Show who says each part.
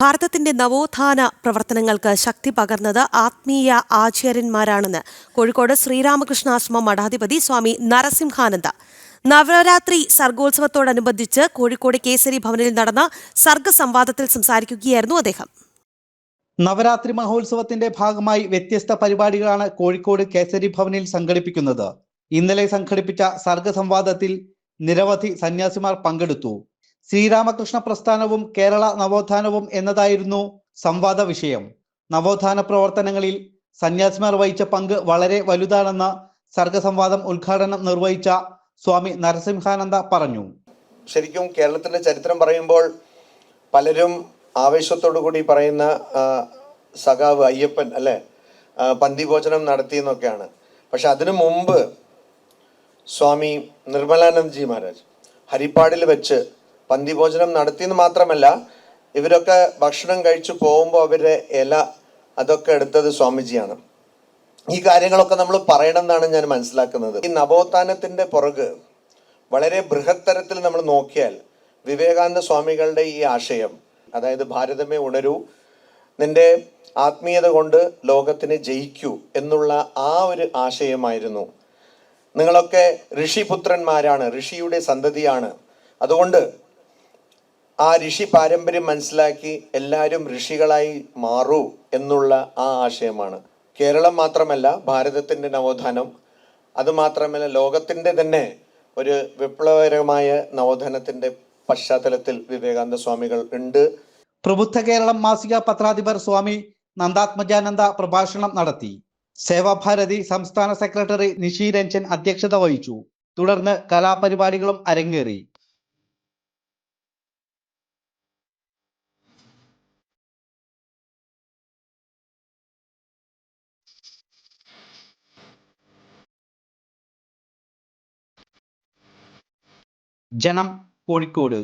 Speaker 1: ഭാരതത്തിന്റെ നവോത്ഥാന പ്രവർത്തനങ്ങൾക്ക് ശക്തി പകർന്നത് ആത്മീയ ആചാര്യന്മാരാണെന്ന് കോഴിക്കോട് ശ്രീരാമകൃഷ്ണാശ്രമം മഠാധിപതി സ്വാമി നരസിംഹാനന്ദ. നവരാത്രി സർഗോത്സവത്തോടനുബന്ധിച്ച് കോഴിക്കോട് കേസരി ഭവനിൽ നടന്ന സർഗസംവാദത്തിൽ സംസാരിക്കുകയായിരുന്നു അദ്ദേഹം.
Speaker 2: നവരാത്രി മഹോത്സവത്തിന്റെ ഭാഗമായി വ്യത്യസ്ത പരിപാടികളാണ് കോഴിക്കോട് കേസരി ഭവനിൽ സംഘടിപ്പിക്കുന്നത്. ഇന്നലെ സംഘടിപ്പിച്ച സർഗസംവാദത്തിൽ നിരവധി സന്യാസിമാർ പങ്കെടുത്തു. ശ്രീരാമകൃഷ്ണ പ്രസ്ഥാനവും കേരള നവോത്ഥാനവും എന്നതായിരുന്നു സംവാദ വിഷയം. നവോത്ഥാന പ്രവർത്തനങ്ങളിൽ സന്യാസിമാർ വഹിച്ച പങ്ക് വളരെ വലുതാണെന്ന് സർഗസംവാദം ഉദ്ഘാടനം നിർവഹിച്ച സ്വാമി നരസിംഹാനന്ദ പറഞ്ഞു.
Speaker 3: ശരിക്കും കേരളത്തിന്റെ ചരിത്രം പറയുമ്പോൾ പലരും ആവേശത്തോടു കൂടി പറയുന്ന സഖാവ് അയ്യപ്പൻ അല്ലെ ആ, പന്തിഭോജനം നടത്തി എന്നൊക്കെയാണ്. പക്ഷെ അതിനു മുമ്പ് സ്വാമി നിർമ്മലാനന്ദ്ജി മഹാരാജ് ഹരിപ്പാടിൽ വെച്ച് പന്തിഭോജനം നടത്തിയെന്ന് മാത്രമല്ല ഇവരൊക്കെ ഭക്ഷണം കഴിച്ചു പോകുമ്പോൾ അവരുടെ ഇല അതൊക്കെ എടുത്തത് സ്വാമിജിയാണ്. ഈ കാര്യങ്ങളൊക്കെ നമ്മൾ പറയണം എന്നാണ് ഞാൻ മനസ്സിലാക്കുന്നത്. ഈ നവോത്ഥാനത്തിന്റെ പുറക് വളരെ ബൃഹത്തരത്തിൽ നമ്മൾ നോക്കിയാൽ വിവേകാനന്ദ സ്വാമികളുടെ ഈ ആശയം അതായത് ഭാരതമേ ഉണരൂ നിന്റെ ആത്മീയത കൊണ്ട് ലോകത്തിന് ജയിക്കൂ എന്നുള്ള ആ ഒരു ആശയമായിരുന്നു. നിങ്ങളൊക്കെ ഋഷിപുത്രന്മാരാണ് ഋഷിയുടെ സന്തതിയാണ്. അതുകൊണ്ട് ആ ഋഷി പാരമ്പര്യം മനസ്സിലാക്കി എല്ലാവരും ഋഷികളായി മാറൂ എന്നുള്ള ആ ആശയമാണ്. കേരളം മാത്രമല്ല ഭാരതത്തിന്റെ നവോത്ഥാനം. അതുമാത്രമല്ല ലോകത്തിന്റെ തന്നെ ഒരു വിപ്ലവകരമായ നവോത്ഥാനത്തിന്റെ പശ്ചാത്തലത്തിൽ വിവേകാനന്ദ സ്വാമികൾ ഉണ്ട്.
Speaker 2: പ്രബുദ്ധ കേരളം മാസിക പത്രാധിപർ സ്വാമി നന്ദാത്മജാനന്ദ പ്രഭാഷണം നടത്തി. സേവാഭാരതി സംസ്ഥാന സെക്രട്ടറി നിഷി രഞ്ജൻ അധ്യക്ഷത വഹിച്ചു. തുടർന്ന് കലാപരിപാടികളും അരങ്ങേറി. ജനം കോഴിക്കോട്.